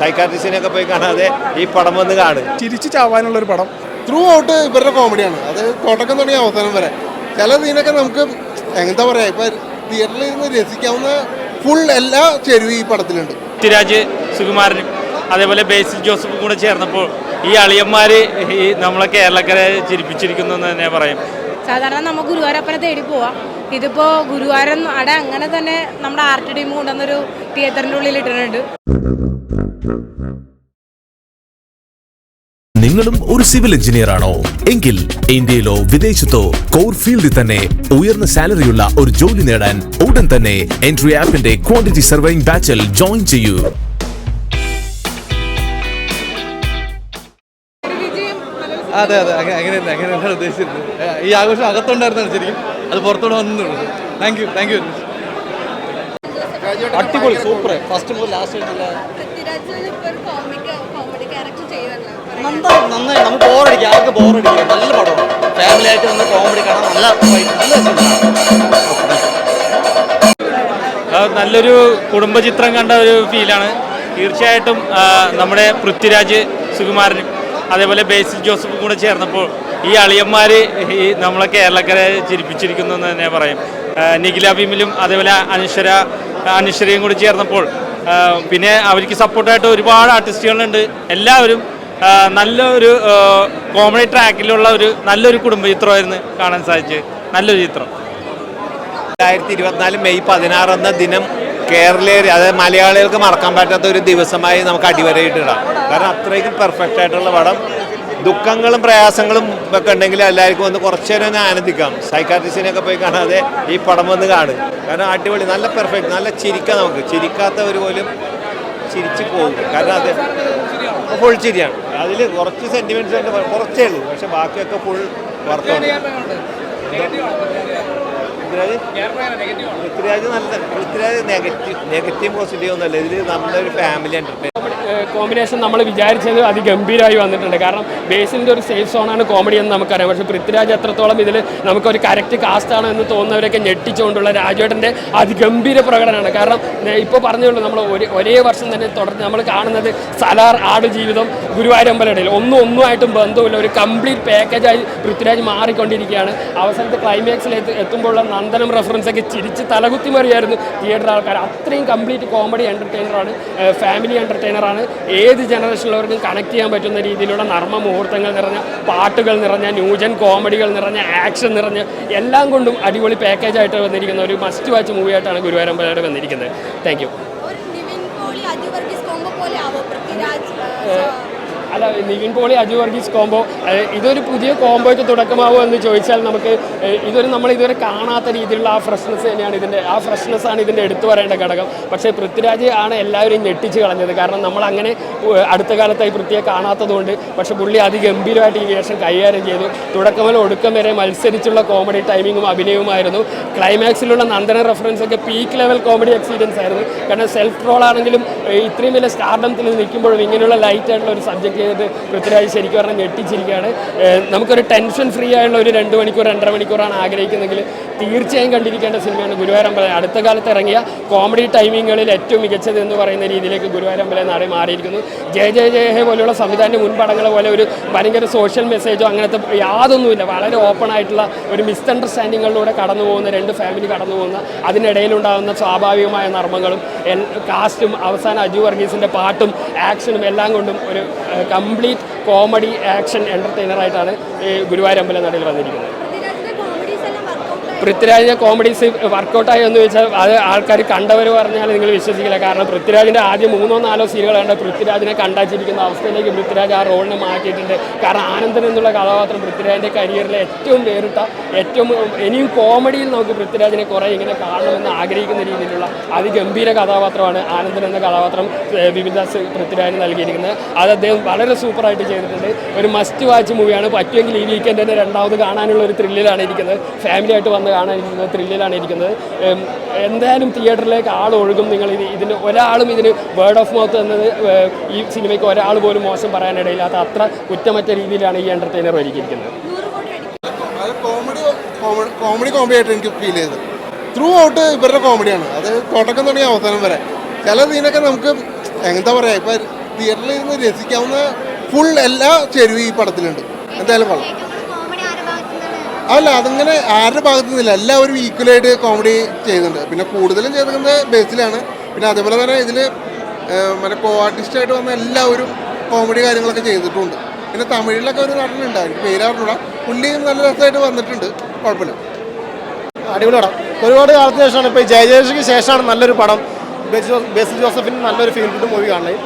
സൈക്കാട്രിസ്റ്റിനൊക്കെ പോയി കാണാതെ ഈ പടം വന്ന് കാണും. ചിരിച്ചു ചാവാനുള്ള ഒരു പടം. ത്രൂ ഔട്ട് ഇവരുടെ കോമഡിയാണ് അത് തുടക്കം തുടങ്ങിയ അവസാനം വരെ. ചില സീനൊക്കെ നമുക്ക് എങ്ങനത്തെ പറയാ ഇപ്പൊ തിയേറ്ററിൽ നിന്ന് രസിക്കാവുന്ന ഫുൾ എല്ലാ ചെരുവും ഈ പടത്തിലുണ്ട്. പൃഥ്വിരാജ് സുകുമാരനും അതേപോലെ ബേസിൽ ജോസഫും കൂടെ ചേർന്നപ്പോൾ ഈ അളിയന്മാർ ഈ നമ്മളെ കേരളക്കരെ ചിരിപ്പിച്ചിരിക്കുന്നു എന്ന് തന്നെ പറയും. സാധാരണ നമ്മൾ ഗുരുവായൂരപ്പനെ തേടി പോവാം. ഇതിപ്പോ ഗുരുവായൂരൻ അവിടെ അങ്ങനെ തന്നെ നമ്മുടെ ആർട്ട് ടീം കൊണ്ടുവന്നൊരു തിയേറ്ററിന്റെ ഉള്ളിൽ ഇട്ടിട്ടുണ്ട്. നിങ്ങളും ഒരു സിവിൽ എഞ്ചിനീയർ ആണോ എങ്കിൽ ഇന്ത്യയിലോ വിദേശത്തോ കോർ ഫീൽഡിൽ തന്നെ ഉയർന്ന സാലറിയുള്ള ഒരു ജോലി നേടാൻ ഉടൻ തന്നെ എൻട്രി ആപ്പിന്റെ ക്വാണ്ടിറ്റി സർവൈങ് ബാച്ചിൽ ജോയിൻ ചെയ്യൂ. അതെ അതെ. അങ്ങനെ അങ്ങനെ ഉദ്ദേശിച്ചിരുന്നത്. ഈ ആഘോഷം അകത്തുണ്ടായിരുന്നു ശരിക്കും. അത് പുറത്തോടെ വന്നു താങ്ക് യു താങ്ക് യു അടിപൊളി സൂപ്പർ. ഫസ്റ്റ് മുതൽ ലാസ്റ്റ് നല്ല നന്നായി നന്നായി. നമുക്ക് ബോറടിക്കുക ആർക്ക് ബോറടിക്കുക നല്ല പടമാണ് ഫാമിലി ആയിട്ട് വന്ന് കോമഡി കാണാൻ നല്ല നല്ല നല്ലൊരു കുടുംബ ചിത്രം കുടുംബചിത്രം കണ്ട ഒരു ഫീലാണ് തീർച്ചയായിട്ടും നമ്മുടെ പൃഥ്വിരാജ് സുകുമാരനും അതേപോലെ ബേസിൽ ജോസഫും കൂടെ ചേർന്നപ്പോൾ ഈ അളിയന്മാർ ഈ നമ്മളെ കേരളക്കരെ ചിരിപ്പിച്ചിരിക്കുന്നു എന്ന് തന്നെ പറയും. നിഖില ഭീമിലും അതേപോലെ അനശ്വര അനശ്വരയും കൂടി ചേർന്നപ്പോൾ പിന്നെ അവർക്ക് സപ്പോർട്ടായിട്ട് ഒരുപാട് ആർട്ടിസ്റ്റുകളുണ്ട് എല്ലാവരും നല്ലൊരു കോമഡി ട്രാക്കിലുള്ള ഒരു നല്ലൊരു കുടുംബ ചിത്രമായിരുന്നു കാണാൻ സാധിച്ചത്. നല്ലൊരു ചിത്രം. രണ്ടായിരത്തി ഇരുപത്തിനാല് മെയ് പതിനാറ് എന്ന ദിനം കേരളീയർ അതായത് മലയാളികൾക്ക് മറക്കാൻ പറ്റാത്ത ഒരു ദിവസമായി നമുക്ക് അടിവരയിട്ടിടാം. കാരണം അത്രയ്ക്കും പെർഫെക്റ്റ് ആയിട്ടുള്ള പടം. ദുഃഖങ്ങളും പ്രയാസങ്ങളും ഒക്കെ ഉണ്ടെങ്കിൽ എല്ലാവർക്കും ഒന്ന് കുറച്ചു നേരം ഒന്ന് ആനന്ദിക്കാം. സൈക്കാട്രിസ്റ്റിനൊക്കെ പോയി കാണാതെ ഈ പടം വന്ന് കാണും കാരണം അടിപൊളി നല്ല പെർഫെക്റ്റ് നല്ല ചിരിക്കാം നമുക്ക്. ചിരിക്കാത്തവർ പോലും ചിരിച്ചു പോകും. കാരണം അത് ഫുൾ ചിരിയാണ്. അതിൽ കുറച്ച് സെന്റിമെന്റ്സ് ഉണ്ട് കുറച്ചേ ഉള്ളൂ. പക്ഷെ ബാക്കിയൊക്കെ ഫുൾ വർക്കാണ് പൃഥ്വിരാജ്? നല്ല പൃഥ്വിരാജ് നെഗറ്റീവ് നെഗറ്റീവ് പോസിറ്റീവ് ഒന്നല്ല ഇതിൽ നല്ലൊരു ഫാമിലി എന്റർടൈൻ കോമ്പിനേഷൻ നമ്മൾ വിചാരിച്ചത് അതിഗംഭീരമായി വന്നിട്ടുണ്ട്. കാരണം ബേസിന്റെ ഒരു സേഫ് സോണാണ് കോമഡി എന്ന് നമുക്കറിയാം. പക്ഷേ പൃഥ്വിരാജ് എത്രത്തോളം ഇതിൽ നമുക്കൊരു കറക്റ്റ് കാസ്റ്റാണ് എന്ന് തോന്നുന്നവരൊക്കെ ഞെട്ടിച്ചുകൊണ്ടുള്ള രാജേട്ടന്റെ അതിഗംഭീര പ്രകടനമാണ്. കാരണം ഇപ്പോൾ പറഞ്ഞുള്ളൂ നമ്മൾ ഒരേ വർഷം തന്നെ തുടർന്ന് നമ്മൾ കാണുന്നത് സലാർ ആടുജീവിതം ഗുരുവായൂരമ്പലടയിൽ ഒന്നും ഒന്നുമായിട്ടും ബന്ധമില്ല ഒരു കംപ്ലീറ്റ് പാക്കേജായി പൃഥ്വിരാജ് മാറിക്കൊണ്ടിരിക്കുകയാണ്. അവസാനത്തെ ക്ലൈമാക്സിൽ എത്തുമ്പോഴുള്ള നന്ദനം റെഫറൻസ് ഒക്കെ ചിരിച്ച് തലകുത്തി മറിയായിരുന്നു തിയേറ്റർ ആൾക്കാർ. അത്രയും കംപ്ലീറ്റ് കോമഡി എന്റർടൈനറാണ് ഫാമിലി എന്റർടൈനറാണ് ഏത് ജനറേഷനിലുള്ളവർക്കും കണക്ട് ചെയ്യാൻ പറ്റുന്ന രീതിയിലുള്ള നർമ്മ മുഹൂർത്തങ്ങൾ നിറഞ്ഞ പാട്ടുകൾ നിറഞ്ഞ ന്യൂജൻ കോമഡികൾ നിറഞ്ഞ ആക്ഷൻ നിറഞ്ഞ എല്ലാം കൊണ്ടും അടിപൊളി പാക്കേജായിട്ട് വന്നിരിക്കുന്ന ഒരു മസ്റ്റ് വാച്ച് മൂവിയായിട്ടാണ് ഗുരുവായൂരമ്പലയുടെ വന്നിരിക്കുന്നത്. താങ്ക് യു ഒരു നിവിൻ പോളി അജു വർഗീസ് കോംബോ പോലെ ആവോ പൃഥ്വിരാജ് ആ, അല്ല നിവിൻ പോളി അജു വർഗീസ് കോംബോ ഇതൊരു പുതിയ കോംബോയ്ക്ക് തുടക്കമാവോ എന്ന് ചോദിച്ചാൽ നമുക്ക് ഇതൊരു നമ്മൾ ഇതുവരെ കാണാത്ത രീതിയിലുള്ള ആ ഫ്രഷ്നെസ് തന്നെയാണ് ഇതിന്റെ ആ ഫ്രഷ്നെസ് ആണ് ഇതിന്റെ എടുത്തു പറയേണ്ട ഘടകം. പക്ഷേ പൃഥ്വിരാജ് ആണ് എല്ലാവരെയും ഞെട്ടിച്ച് കളഞ്ഞത്. കാരണം നമ്മൾ അങ്ങനെ അടുത്ത കാലത്തായി പൃഥ്വിയെ കാണാത്തതുകൊണ്ട് പക്ഷേ പുള്ളി അതിഗംഭീരമായിട്ട് ഈ വേഷം കൈകാര്യം ചെയ്തു. തുടക്കം മുതൽ ഒടുക്കം വരെ മത്സരിച്ചുള്ള കോമഡി ടൈമിങ്ങും അഭിനയവുമായിരുന്നു. ക്ലൈമാക്സിലുള്ള നന്ദന റെഫറൻസ് ഒക്കെ പീക്ക് ലെവൽ കോമഡി എക്സ്പീരിയൻസ് ആയിരുന്നു. കാരണം സെൽഫ് ട്രോൾ ആണെങ്കിലും ഇത്രയും വലിയ സ്റ്റാർഡത്തിൽ നിൽക്കുമ്പോഴും ഇങ്ങനെയുള്ള ലൈറ്റ് ആയിട്ടുള്ള ഒരു സബ്ജക്റ്റ് ചെയ്തിട്ട് പൃഥ്വിരാജ് ശരിക്കും പറഞ്ഞാൽ ഞെട്ടിച്ചിരിക്കുകയാണ്. നമുക്കൊരു ടെൻഷൻ ഫ്രീ ആയുള്ള ഒരു രണ്ട് മണിക്കൂർ രണ്ടര മണിക്കൂറാണ് ആഗ്രഹിക്കുന്നതെങ്കിൽ തീർച്ചയായും കണ്ടിരിക്കേണ്ട സിനിമയാണ് ഗുരുവായൂരമ്പലം അടുത്ത കാലത്ത് ഇറങ്ങിയ കോമഡി ടൈമിങ്ങുകളിൽ ഏറ്റവും മികച്ചത് എന്ന് പറയുന്ന രീതിയിലേക്ക് ഗുരുവായൂരമ്പലം നാളെ മാറിയിരിക്കുന്നു. ജയ ജയ ജയ ഹേ പോലെയുള്ള സംവിധാനത്തിന്റെ മുൻപടങ്ങൾ പോലെ ഒരു ഭയങ്കര സോഷ്യൽ മെസ്സേജോ അങ്ങനത്തെ യാതൊന്നുമില്ല. വളരെ ഓപ്പൺ ആയിട്ടുള്ള ഒരു മിസ്അണ്ടർസ്റ്റാൻഡിങ്ങുകളിലൂടെ കടന്നു പോകുന്ന രണ്ട് ഫാമിലി കടന്നു പോകുന്ന അതിനിടയിലുണ്ടാകുന്ന സ്വാഭാവികമായ നർമ്മങ്ങളും കാസ്റ്റും അവസാന അജു വർഗീസിന്റെ പാട്ടും ആക്ഷനും എല്ലാം കൊണ്ടും ഒരു കംപ്ലീറ്റ് കോമഡി ആക്ഷൻ എന്റർടൈനറായിട്ടാണ് ഗുരുവായൂരമ്പലം നടയിൽ വന്നിരിക്കുന്നത് പൃഥ്വിരാജിന്റെ കോമഡീസ് എല്ലാം വർക്കൗട്ട് പൃഥ്വിരാജിന്റെ കോമഡീസ് വർക്കൗട്ടായി എന്ന് ചോദിച്ചാൽ അത് ആൾക്കാർ കണ്ടവർ പറഞ്ഞാൽ നിങ്ങൾ വിശ്വസിക്കില്ല. കാരണം പൃഥ്വിരാജിന്റെ ആദ്യം മൂന്നോ നാലോ സീനുകൾ കണ്ട പൃഥ്വിരാജിനെ കണ്ടാച്ചിരിക്കുന്ന അവസ്ഥയിലേക്ക് പൃഥ്വിരാജ് ആ റോളിനെ മാറ്റിയിട്ടുണ്ട്. കാരണം ആനന്ദൻ എന്നുള്ള കഥാപാത്രം പൃഥ്വിരാജിന്റെ കരിയറിലെ ഏറ്റവും വേറിട്ട ഏറ്റവും ഇനിയും കോമഡിയിൽ നമുക്ക് പൃഥ്വിരാജിനെ കുറേ ഇങ്ങനെ കാണണമെന്ന് ആഗ്രഹിക്കുന്ന രീതിയിലുള്ള അതിഗംഭീര കഥാപാത്രമാണ് ആനന്ദൻ എന്ന കഥാപാത്രം വിവിദാസ് പൃഥ്വിരാജിന് നൽകിയിരിക്കുന്നത്. അത് അദ്ദേഹം വളരെ സൂപ്പറായിട്ട് ചെയ്തിട്ടുണ്ട്. ഒരു മസ്റ്റ് വാച്ച് മൂവിയാണ് പറ്റുമെങ്കിൽ ഈ വീക്കെൻഡ് തന്നെ രണ്ടാമത് കാണാനുള്ള ഒരു ത്രില്ലിലാണ് ഇരിക്കുന്നത്. ഫാമിലിയായിട്ട് വന്ന് കാണാനിരിക്കുന്നത് ത്രില്ലിലാണ് ഇരിക്കുന്നത്. എന്തായാലും തിയേറ്ററിലേക്ക് ആൾ ഒഴുകും. നിങ്ങൾ ഇത് ഇതിന് ഒരാളും ഇതിന് വേർഡ് ഓഫ് മൗത്ത് എന്നത് ഈ സിനിമയ്ക്ക് ഒരാൾ പോലും മോശം പറയാനിടയില്ലാത്ത അത്ര കുറ്റമറ്റ രീതിയിലാണ് ഈ എന്റർടൈനർ ഒരുക്കിയിരിക്കുന്നത്. കോമഡി കോമഡി ആയിട്ട് എനിക്ക് ഫീൽ ചെയ്തത്. ത്രൂ ഔട്ട് ഇവരുടെ കോമഡിയാണ് അത് തുടക്കം തുടങ്ങി അവസാനം വരെ. ചില സീനൊക്കെ നമുക്ക് എന്താ പറയാ ഇപ്പം തിയേറ്ററിൽ ഇരുന്ന് രസിക്കാവുന്ന ഫുൾ എല്ലാ ചെരുവും ഈ പടത്തിലുണ്ട്. എന്തായാലും കൊള്ളാം കോമഡി ആരുടെ ഭാഗത്തു നിന്നാണ് അല്ല അതങ്ങനെ ആരുടെ ഭാഗത്തു നിന്നില്ല എല്ലാവരും ഈക്വലായിട്ട് കോമഡി ചെയ്യുന്നുണ്ട്. പിന്നെ കൂടുതലും ചെയ്തിരിക്കുന്നത് ബേസിലാണ്. പിന്നെ അതേപോലെ തന്നെ ഇതിൽ മറ്റേ കോ ആർട്ടിസ്റ്റായിട്ട് വന്ന എല്ലാവരും കോമഡി കാര്യങ്ങളൊക്കെ ചെയ്തിട്ടുണ്ട്. പിന്നെ തമിഴിലൊക്കെ ഒരു നടനുണ്ട് എനിക്ക് പേരറിഞ്ഞൂടാ പുള്ളിയും നല്ല രസമായിട്ട് വന്നിട്ടുണ്ട്. കുഴപ്പമില്ല. അടിപൊളി പടം ഒരുപാട് കാലത്തിന് ശേഷമാണ് ഇപ്പോൾ ജയ ജയശ്രീക്ക് ശേഷമാണ് നല്ലൊരു പടം. ജോസഫ് ജോസഫിന് നല്ലൊരു ഫീൽ ഗുഡ് മൂവി കാണുന്നത്.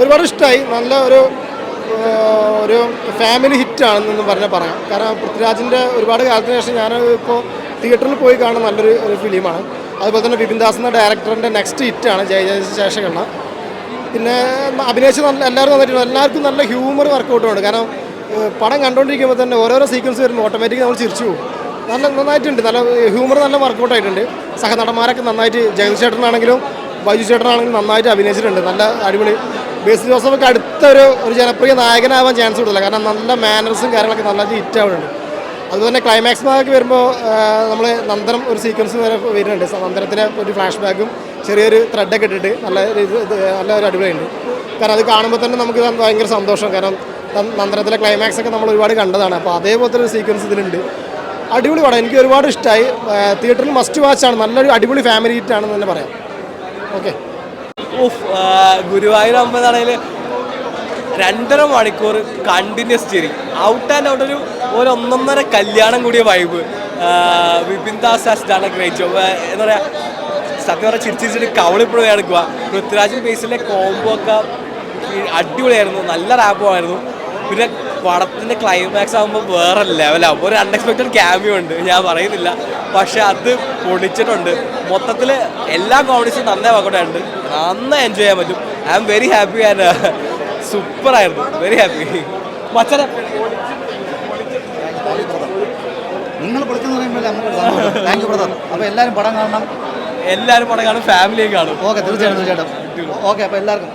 ഒരുപാട് ഇഷ്ടമായി നല്ല ഒരു ഒരു ഫാമിലി ഹിറ്റാണെന്ന് പറഞ്ഞാൽ പറയാം. കാരണം പൃഥ്വിരാജിന്റെ ഒരുപാട് കാലത്തിന് ശേഷം ഞാൻ ഇപ്പോൾ തിയേറ്ററിൽ പോയി കാണുന്ന നല്ലൊരു ഒരു ഫിലിമാണ് അതുപോലെ തന്നെ ബിപിൻ ദാസ് എന്ന ഡയറക്ടറിന്റെ നെക്സ്റ്റ് ഹിറ്റാണ് ജയ ശേഷകണ്ണ. പിന്നെ അഭിനയിച്ച് നല്ല എല്ലാവരും വന്നിട്ടുണ്ട് എല്ലാവർക്കും നല്ല ഹ്യൂമർ വർക്കൗട്ടും ഉണ്ട്. കാരണം പടം കണ്ടുകൊണ്ടിരിക്കുമ്പോൾ തന്നെ ഓരോരോ സീക്വൻസ് വരുമ്പോൾ ഓട്ടോമാറ്റിക് നമ്മൾ ചിരിച്ചു പോകും. നല്ല നന്നായിട്ടുണ്ട്. നല്ല ഹ്യൂമർ നല്ല വർക്കൗട്ട് ആയിട്ടുണ്ട്. സഹനടന്മാരൊക്കെ നന്നായിട്ട് ജഗദീഷ് ചേട്ടനാണെങ്കിലും ബൈജു ചേട്ടനാണെങ്കിലും നന്നായിട്ട് അഭിനയിച്ചിട്ടുണ്ട്. നല്ല അടിപൊളി ബേസിൽ ജോസഫൊക്കെ അടുത്തൊരു ഒരു ജനപ്രിയ നായകനാവാൻ ചാൻസ് കൊടുത്തില്ല കാരണം നല്ല മാനേഴ്സും കാര്യങ്ങളൊക്കെ നന്നായിട്ട് ഹിറ്റ് ആവുന്നുണ്ട് അതുപോലെ ക്ലൈമാക്സ് ഭാഗമൊക്കെ വരുമ്പോൾ നമ്മൾ നന്ദനം ഒരു സീക്വൻസ് വരെ വരുന്നുണ്ട്. നന്ദനത്തിന് ഒരു ഫ്ലാഷ് ബാക്കും ചെറിയൊരു ത്രെഡൊക്കെ ഇട്ടിട്ട് നല്ല നല്ല ഒരു അടിപൊളിയുണ്ട്. കാരണം അത് കാണുമ്പോൾ തന്നെ നമുക്ക് ഭയങ്കര സന്തോഷം. കാരണം നന്ദനത്തിലെ ക്ലൈമാക്സ് ഒക്കെ നമ്മൾ ഒരുപാട് കണ്ടതാണ്. അപ്പോൾ അതേപോലത്തെ ഒരു സീക്വൻസ് ഇതിലുണ്ട്. അടിപൊളി പടം. എനിക്ക് ഒരുപാട് ഇഷ്ടമായി തിയേറ്ററിൽ മസ്റ്റ് വാച്ചാണ് നല്ലൊരു അടിപൊളി ഫാമിലി ഹിറ്റാണെന്ന് തന്നെ പറയാം. ഓക്കെ ആ, ഗുരുവായൂർ അമ്പതാണെങ്കിൽ രണ്ടര മണിക്കൂർ കണ്ടിന്യൂസ് ചെയ്തി ഔട്ട് ആൻഡ് ഔട്ട് ഒരു ഒരു ഒന്നൊന്നര കല്യാണം കൂടിയ vibe Vipin Das has great job എന്താ പറയുക സത്യം പറഞ്ഞാൽ ചിരിച്ചിരിച്ചിട്ട് കവളിപ്പോഴും എടുക്കുക പൃഥ്വിരാജ് ബേസിലെ കോംബോ ഒക്കെ അടിപൊളിയായിരുന്നു. നല്ല റാപ്പുമായിരുന്നു പിന്നെ പടത്തിന്റെ ക്ലൈമാക്സ് ആകുമ്പോൾ വേറെ ലെവലാകും ഒരു അൺഎക്സ്പെക്റ്റഡ് ക്യാമിയോ ഉണ്ട്. ഞാൻ പറയുന്നില്ല. പക്ഷെ അത് പൊളിച്ചിട്ടുണ്ട്. മൊത്തത്തിൽ എല്ലാ കോമഡീസും നന്നേ വർക്കൗട്ടായിട്ടുണ്ട് നന്നായി എൻജോയ് ചെയ്യാൻ പറ്റും. I am very happy and സൂപ്പറായിരുന്നു വെരി ഹാപ്പി മച്ചനെ നിങ്ങൾ പൊളിച്ചെന്ന് പറയുമ്പോൾ താങ്ക് യു ബ്രദർ അപ്പോൾ എല്ലാവരും പടം കാണണം. എല്ലാവരും പടം കാണും ഫാമിലിയും കാണും. ഓക്കെ തീർച്ചയായിട്ടും തീർച്ചയായിട്ടും. ഓക്കെ അപ്പോൾ എല്ലാവർക്കും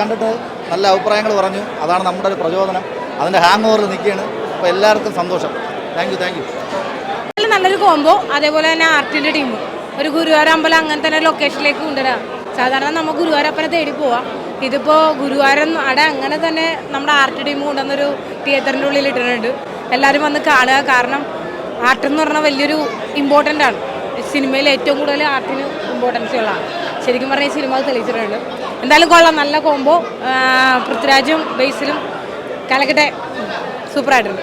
കണ്ടിട്ട് നല്ല അഭിപ്രായങ്ങൾ പറഞ്ഞു. അതാണ് നമ്മുടെ ഒരു പ്രചോദനം. അതിന്റെ ഹാങ് ഓവറിൽ നിൽക്കുകയാണ്. അപ്പോൾ എല്ലാവർക്കും സന്തോഷം. താങ്ക് യു താങ്ക് യു നല്ലൊരു കോംബോ അതേപോലെ തന്നെ ആർട്ടിന്റെ ടീം ഒരു ഗുരുവായൂർ അമ്പലം അങ്ങനെ തന്നെ ലൊക്കേഷനിലേക്ക് കൊണ്ടുവരാം. സാധാരണ നമ്മൾ ഗുരുവായൂരപ്പനെ തേടി പോവാം. ഇതിപ്പോൾ ഗുരുവായൂരം അവിടെ അങ്ങനെ തന്നെ നമ്മുടെ ആർട്ട് ടീം കൊണ്ടുവന്നൊരു തിയേറ്ററിന്റെ ഉള്ളിൽ ഇട്ടിട്ടുണ്ട്. എല്ലാവരും വന്ന് കാണുക. കാരണം ആർട്ട് എന്ന് പറഞ്ഞാൽ വലിയൊരു ഇമ്പോർട്ടന്റ് ആണ്. സിനിമയിൽ ഏറ്റവും കൂടുതൽ ആർട്ടിന് ഇമ്പോർട്ടൻസ് ഉള്ളതാണ്. ശരിക്കും പറഞ്ഞാൽ ഈ സിനിമ തെളിയിച്ചിട്ടുണ്ട്. എന്തായാലും കൊള്ളാം. നല്ല കോംബോ പൃഥ്വിരാജും ബേസിലും കലക്കട്ടെ. സൂപ്പറായിട്ടുണ്ട്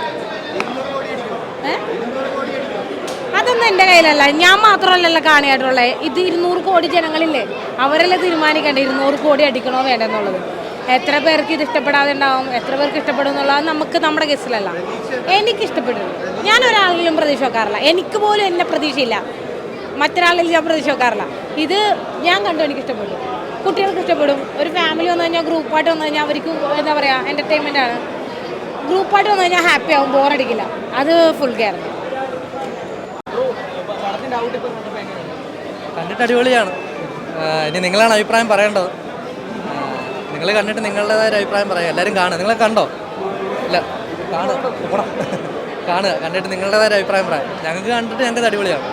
അതൊന്നും എന്റെ കയ്യിലല്ല. ഞാൻ മാത്രമല്ലല്ലോ കാണിയായിട്ടുള്ളത് ഇത് ഇരുന്നൂറ് കോടി ജനങ്ങളില്ലേ? അവരല്ലേ തീരുമാനിക്കേണ്ടത് ഇരുന്നൂറ് കോടി അടിക്കണോ വേണ്ടെന്നുള്ളത്? എത്ര പേർക്ക് ഇത് ഇഷ്ടപ്പെടാതെ ഉണ്ടാവും എത്ര പേർക്ക് ഇഷ്ടപ്പെടും എന്നുള്ളത് നമുക്ക് നമ്മുടെ കേസിലല്ല എനിക്ക് ഇഷ്ടപ്പെട്ടു ഞാൻ ഒരാളിലും പ്രതീക്ഷ വെക്കാറില്ല. എനിക്ക് പോലും എന്നെ പ്രതീക്ഷയില്ല. മറ്റൊരാളിൽ ഞാൻ പ്രതീക്ഷ വെക്കാറില്ല. ഇത് ഞാൻ കണ്ടു എനിക്ക് ഇഷ്ടപ്പെട്ടു. കുട്ടികൾക്ക് ഇഷ്ടപ്പെടും. ഒരു ഫാമിലി വന്നു കഴിഞ്ഞാൽ ഗ്രൂപ്പായിട്ട് വന്നു കഴിഞ്ഞാൽ അവർക്ക് എന്താ പറയുക എന്റർടൈൻമെന്റ് ആണ്. ഗ്രൂപ്പായിട്ട് വന്നു കഴിഞ്ഞാൽ ഹാപ്പി ആവും ബോറടിക്കില്ല അത് ഫുൾ കെയർ കണ്ടിട്ട് അടിപൊളിയാണ്. ഇനി നിങ്ങളാണ് അഭിപ്രായം പറയേണ്ടത്. നിങ്ങൾ കണ്ടിട്ട് നിങ്ങളുടേതായ അഭിപ്രായം പറയാം. എല്ലാവരും കാണുക. നിങ്ങളെ കണ്ടോ? ഇല്ല. കാണുക. കാണുക. കണ്ടിട്ട് നിങ്ങളുടേതായ അഭിപ്രായം പറയാം. ഞങ്ങൾക്ക് കണ്ടിട്ട് ഞങ്ങൾക്ക് അടിപൊളിയാണ്.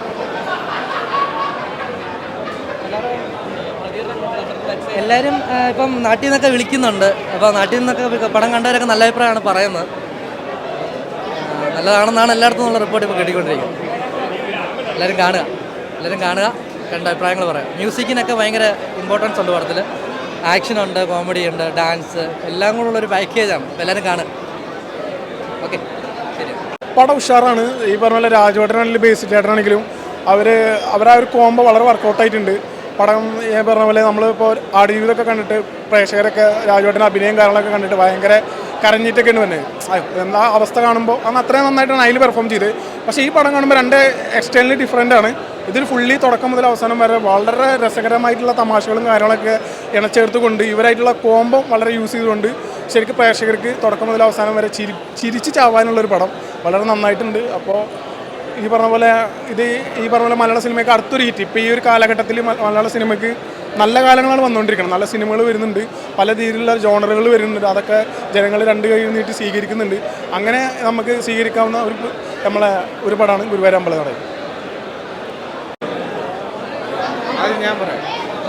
എല്ലാവരും ഇപ്പം നാട്ടിൽ നിന്നൊക്കെ വിളിക്കുന്നുണ്ട്. അപ്പോൾ നാട്ടിൽ നിന്നൊക്കെ പടം കണ്ടവരൊക്കെ നല്ല അഭിപ്രായമാണ് പറയുന്നത്. നല്ലതാണെന്നാണ് എല്ലായിടത്തും നിന്നുള്ള റിപ്പോർട്ട് ഇപ്പോൾ കിട്ടിക്കൊണ്ടിരിക്കുന്നത്. എല്ലാവരും കാണുക. എല്ലാവരും കാണുക. കണ്ട അഭിപ്രായങ്ങൾ പറയാം. മ്യൂസിക്കിനൊക്കെ ഭയങ്കര ഇമ്പോർട്ടൻസ് ഉണ്ട് പടത്തിൽ ആക്ഷനുണ്ട് കോമഡി ഉണ്ട് ഡാൻസ് എല്ലാം കൂടെ ഉള്ളൊരു പാക്കേജാണ് എല്ലാവരും കാണുക. ഓക്കെ ശരി. പടം ഉഷാറാണ്. ഈ പറഞ്ഞ പോലെ രാജവേട്ടനാണെങ്കിലും ബേസിക് ചേട്ടനാണെങ്കിലും അവർ അവരാ ഒരു കോംബോ വളരെ വർക്കൗട്ടായിട്ടുണ്ട് പടം ഞാൻ പറഞ്ഞ പോലെ നമ്മളിപ്പോൾ ആടുജീവിതമൊക്കെ കണ്ടിട്ട് പ്രേക്ഷകരൊക്കെ രാജവേട്ടന്റെ അഭിനയം കാര്യങ്ങളൊക്കെ കണ്ടിട്ട് ഭയങ്കര കരഞ്ഞിട്ടൊക്കെയാണ് വന്നത് എന്താ അവസ്ഥ കാണുമ്പോൾ അന്ന് അത്രയും നന്നായിട്ടാണ് അതിൽ പെർഫോം ചെയ്ത്. പക്ഷേ ഈ പടം കാണുമ്പോൾ രണ്ട് എക്സ്റ്റേണലി ഡിഫറെന്റ് ആണ്. ഇതിൽ ഫുള്ളി തുടക്കം മുതൽ അവസാനം വരെ വളരെ രസകരമായിട്ടുള്ള തമാശകളും കാര്യങ്ങളൊക്കെ ഇണച്ചേർത്തുകൊണ്ട് ഇവരായിട്ടുള്ള കോമ്പം വളരെ യൂസ് ചെയ്തുകൊണ്ട് ശരിക്കും പ്രേക്ഷകർക്ക് തുടക്കം മുതൽ അവസാനം വരെ ചിരി ചിരിച്ച് ചാവാനുള്ളൊരു പടം വളരെ നന്നായിട്ടുണ്ട്. അപ്പോൾ ഈ പറഞ്ഞ പോലെ ഇത് ഈ പറഞ്ഞ പോലെ മലയാള സിനിമയ്ക്ക് അടുത്തൊരു ഹിറ്റ് ഇപ്പോൾ ഈ ഒരു കാലഘട്ടത്തിൽ മലയാള സിനിമയ്ക്ക് നല്ല കാലങ്ങളാണ് വന്നുകൊണ്ടിരിക്കുന്നത്. നല്ല സിനിമകൾ വരുന്നുണ്ട്. പല രീതിയിലുള്ള ജോണറുകൾ വരുന്നുണ്ട്. അതൊക്കെ ജനങ്ങൾ രണ്ട് കൈ നീട്ടി സ്വീകരിക്കുന്നുണ്ട്. അങ്ങനെ നമുക്ക് സ്വീകരിക്കാവുന്ന ഒരു നമ്മളെ ഒരു പടമാണ് ഗുരുവായൂർ അമ്പലം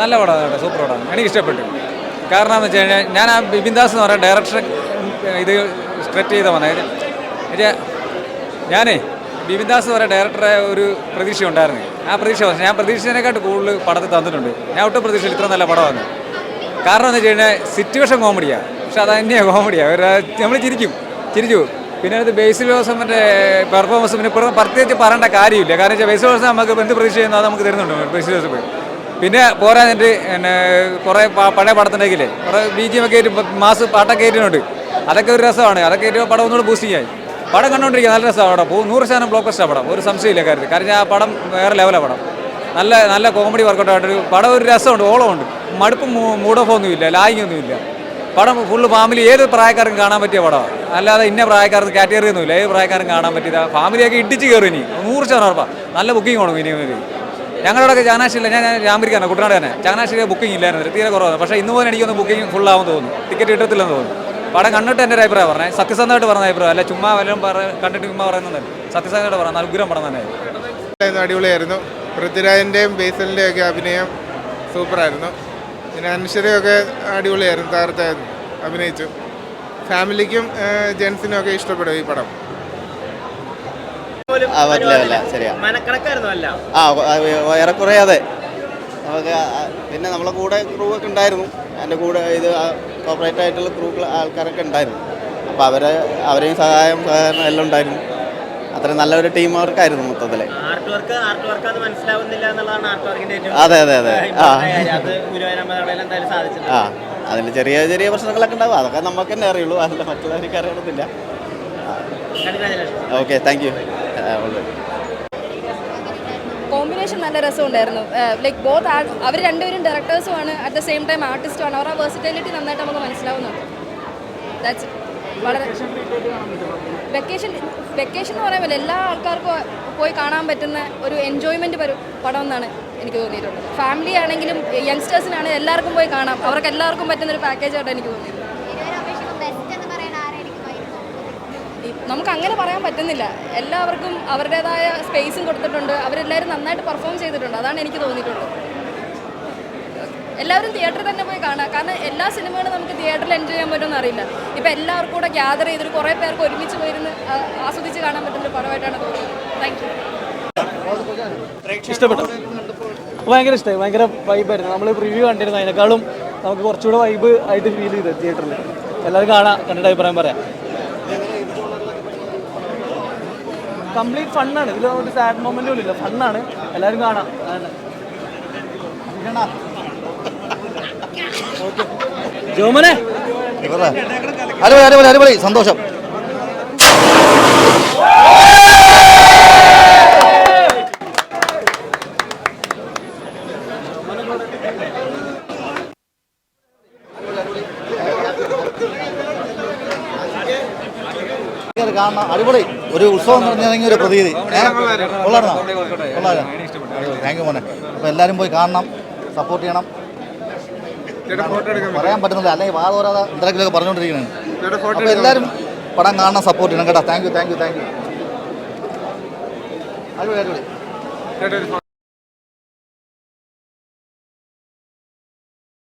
നല്ല പടമാണ് സൂപ്പർ പടമാണ് എനിക്ക് ഇഷ്ടപ്പെട്ടു കാരണം എന്ന് വെച്ച് കഴിഞ്ഞാൽ ഞാൻ ആ ബിപിൻ ദാസ് എന്ന് പറയുന്ന ഡയറക്ടർ ഇത് സ്ക്രിപ്റ്റ് ചെയ്ത വന്നത് ഞാനേ ബിപിൻ ദാസ് എന്ന് പറയുന്ന ഡയറക്ടറെ ഒരു പ്രതീക്ഷ ഉണ്ടായിരുന്നു. ആ പ്രതീക്ഷ പക്ഷേ ഞാൻ പ്രതീക്ഷിച്ചതിനെക്കാട്ട് കൂടുതൽ പടത്തിൽ തന്നിട്ടുണ്ട്. ഞാൻ ഒട്ടും പ്രതീക്ഷയിൽ ഇത്ര നല്ല പടമാണ്. കാരണം എന്ന് വെച്ച് കഴിഞ്ഞാൽ സിറ്റുവേഷൻ കോമഡിയാണ് പക്ഷെ അത് തന്നെയാണ് കോമഡിയാണ് നമ്മൾ ചിരിക്കും. ചിരിച്ചു. പിന്നെ അത് ബേസിൽ ജോസഫിന്റെ പെർഫോമൻസ് പിന്നെ പ്രത്യേകിച്ച് പറയേണ്ട കാര്യമില്ല. കാരണം വെച്ചാൽ ബേസിൽ ജോസഫ് നമുക്ക് എന്ത് പ്രതീക്ഷ ചെയ്യുന്നു അത് നമുക്ക് തരുന്നുണ്ട്. ബേസിൽ ജോസഫ് പിന്നെ പോരാഞ്ഞിട്ട് പിന്നെ കുറേ പഴയ പടത്തിന്റെക്കില്ലേ കുറേ ബി ജി എം ഒക്കെ മാസ് പാട്ടൊക്കെ ആയിട്ടുണ്ട് അതൊക്കെ ഒരു രസമാണ്. അതൊക്കെ ആയിട്ട് പടം ഒന്നുകൂടെ ബൂസ്റ്റിംഗ് ആയി. പടം കണ്ടുകൊണ്ടിരിക്കുക നല്ല രസമാണ് പടം പോകും നൂറ് ശതമാനം ബ്ലോക്ക് ബസ്റ്റർ പടം. ഒരു സംശയമില്ല കാര്യത്തിൽ. കാരണം ആ പടം വേറെ ലെവലാണ് പടം. നല്ല നല്ല കോമഡി വർക്കൗട്ട് ആയിട്ടൊരു പടം ഒരു രസമുണ്ട് ഓളമുണ്ട്. മടുപ്പ് മൂഡ് ഓഫ് ഒന്നുമില്ല പടം ഫുള്ള് ഫാമിലി ഏത് പ്രായക്കാർക്കും കാണാൻ പറ്റിയ പടമാണ് അല്ലാതെ ഇന്ന പ്രായക്കാർക്ക് കാറ്റഗറി ഒന്നുമില്ല ഏത് പ്രായക്കാരും കാണാൻ പറ്റിയത്. ഫാമിലിയൊക്കെ ഇടിച്ച് കയറും ഇനി. നൂറ് ശതമാനം ഉറപ്പാണ് നല്ല ബുക്കിംഗ് വേണം ഇനി. ഞങ്ങളുടെ ചങ്ങനാശ്ശേരിയില്ല ഞാൻ ജാമ്പരിക്കാണ് കുട്ടനാട് തന്നെ. ചങ്ങനാശ്ശേരി ബുക്കിംഗ് ഇല്ലായിരുന്നു തീരെ കുറവാണ് പക്ഷേ ഇന്ന് പോലെ എനിക്കൊന്ന് ബുക്കിംഗ് ഫുൾ ആവും തോന്നുന്നു. ടിക്കറ്റ് കിട്ടത്തില്ലെന്ന് തോന്നുന്നു. പടം കണ്ടിട്ട് എന്റെ ഒരു അഭിപ്രായം പറഞ്ഞത് സത്യസന്ധമായിട്ട് പറഞ്ഞ അഭിപ്രായം. അല്ല ചുമ്മാ വല്ലതും പറ കണ്ടിട്ട് ചുമ്മാ പറയുന്നതല്ല. സത്യസന്ധമായിട്ട് പറഞ്ഞ ഉഗ്രം പടം തന്നെ അടിപൊളിയായിരുന്നു. പൃഥ്വിരാജിന്റെയും ബേസലിന്റെയും ഒക്കെ അഭിനയം സൂപ്പറായിരുന്നു. പിന്നെ അനുശ്വരയൊക്കെ അടിപൊളിയായിരുന്നു താരത്തായിരുന്നു അഭിനയിച്ചു. ഫാമിലിക്കും ജെൻസിനും ഒക്കെ ഇഷ്ടപ്പെടും ഈ പടം. ആ ഏറെക്കുറെ അതെ. നമുക്ക് പിന്നെ നമ്മളെ കൂടെ ക്രൂ ഒക്കെ ഉണ്ടായിരുന്നു. എന്റെ കൂടെ ഇത് കോപ്പറേറ്റ് ആയിട്ടുള്ള ക്രൂ ആൾക്കാരൊക്കെ ഉണ്ടായിരുന്നു. അപ്പോൾ അവരെ അവരെയും സഹായം സഹകരണം എല്ലാം ഉണ്ടായിരുന്നു. അത്രയും നല്ലൊരു ടീം വർക്കായിരുന്നു മൊത്തത്തിൽ അത് അതെ അതെ ആ. ആ അതിൽ ചെറിയ ചെറിയ പ്രശ്നങ്ങളൊക്കെ ഉണ്ടാവും. അതൊക്കെ നമുക്ക് തന്നെ അറിയുള്ളൂ. അല്ല മറ്റുള്ളവർക്ക് അറിയണമെന്നില്ല. ഓക്കെ താങ്ക് യു നല്ല രസമുണ്ടായിരുന്നു. ലൈക്ക് ബോത്ത് അവർ രണ്ടുപേരും ഡയറക്ടേഴ്സുമാണ് അറ്റ് ദ സെയിം ടൈം ആർട്ടിസ്റ്റുമാണ് അവരുടെ വേഴ്സിറ്റാലിറ്റി നന്നായിട്ട് നമുക്ക് മനസ്സിലാവുന്നുണ്ട്. ദാറ്റ്സ് വളരെ വെക്കേഷൻ വെക്കേഷൻ എന്ന് പറയുമ്പോൾ എല്ലാ ആൾക്കാർക്കും പോയി കാണാൻ പറ്റുന്ന ഒരു എൻജോയ്മെന്റ് പടം എന്നാണ് എനിക്ക് തോന്നിയിട്ടുള്ളത്. ഫാമിലി ആണെങ്കിലും യങ്സ്റ്റേഴ്സിനാണെങ്കിലും എല്ലാവർക്കും പോയി കാണാം. അവർക്ക് എല്ലാവർക്കും പറ്റുന്ന ഒരു പാക്കേജായിട്ട് എനിക്ക് തോന്നിയിട്ടുള്ളത് ഈ- നമുക്ക് അങ്ങനെ പറയാൻ പറ്റുന്നില്ല. എല്ലാവർക്കും അവരുടേതായ സ്പേസും കൊടുത്തിട്ടുണ്ട്. അവരെല്ലാവരും നന്നായിട്ട് പെർഫോം ചെയ്തിട്ടുണ്ട്. അതാണ് എനിക്ക് തോന്നിയിട്ടുള്ളത്. എല്ലാവരും തിയേറ്ററിൽ തന്നെ പോയി കാണാം. കാരണം എല്ലാ സിനിമകളും നമുക്ക് തിയേറ്ററിൽ എൻജോയ് ചെയ്യാൻ പറ്റുമെന്ന് അറിയില്ല ഇപ്പം എല്ലാവർക്കും കൂടെ ഗ്യാദർ ചെയ്തൊരു കുറേ പേർക്ക് ഒരുമിച്ച് പോയിരുന്ന് ആസ്വദിച്ച് കാണാൻ പറ്റുന്ന പടമായിട്ടാണ് തോന്നുന്നത്. താങ്ക് യു ഇഷ്ടപ്പെട്ടു. ഭയങ്കര ഇഷ്ടമായി ഭയങ്കര വൈബായിരുന്നു നമ്മൾ പ്രിവ്യൂ കണ്ടിരുന്നു. അതിനേക്കാളും നമുക്ക് കുറച്ചുകൂടെ വൈബ് ആയിട്ട് ഫീൽ ചെയ്ത് തിയേറ്ററിൽ എല്ലാവരും കാണാം. കണ്ടിട്ട് അഭിപ്രായം പറയാം. കംപ്ലീറ്റ് ഫണ്ണാണ്. ഇതിൽ ഒരു സാഡ് മൊമെന്റ് പോലും ഇല്ല. ഫണ്ണാണ്. എല്ലാവരും കാണാം. ജോമനെ. അടിപൊളി അടിപൊളി അടിപൊളി. സന്തോഷം. കാണണം അടിപൊളി ഒരു ഉത്സവം നിറഞ്ഞതെങ്കിൽ ഒരു പ്രതീതി. താങ്ക് യു മോനെ. അപ്പോൾ എല്ലാവരും പോയി കാണണം സപ്പോർട്ട് ചെയ്യണം. പറയാൻ പറ്റുന്നില്ല. അല്ലെങ്കിൽ വാദോരാതെ എന്തെങ്കിലുമൊക്കെ പറഞ്ഞുകൊണ്ടിരിക്കുന്നത് അപ്പോൾ എല്ലാവരും പടം കാണണം സപ്പോർട്ട് ചെയ്യണം കേട്ടോ. Thank you thank you thank you അടിപൊളി അടിപൊളി.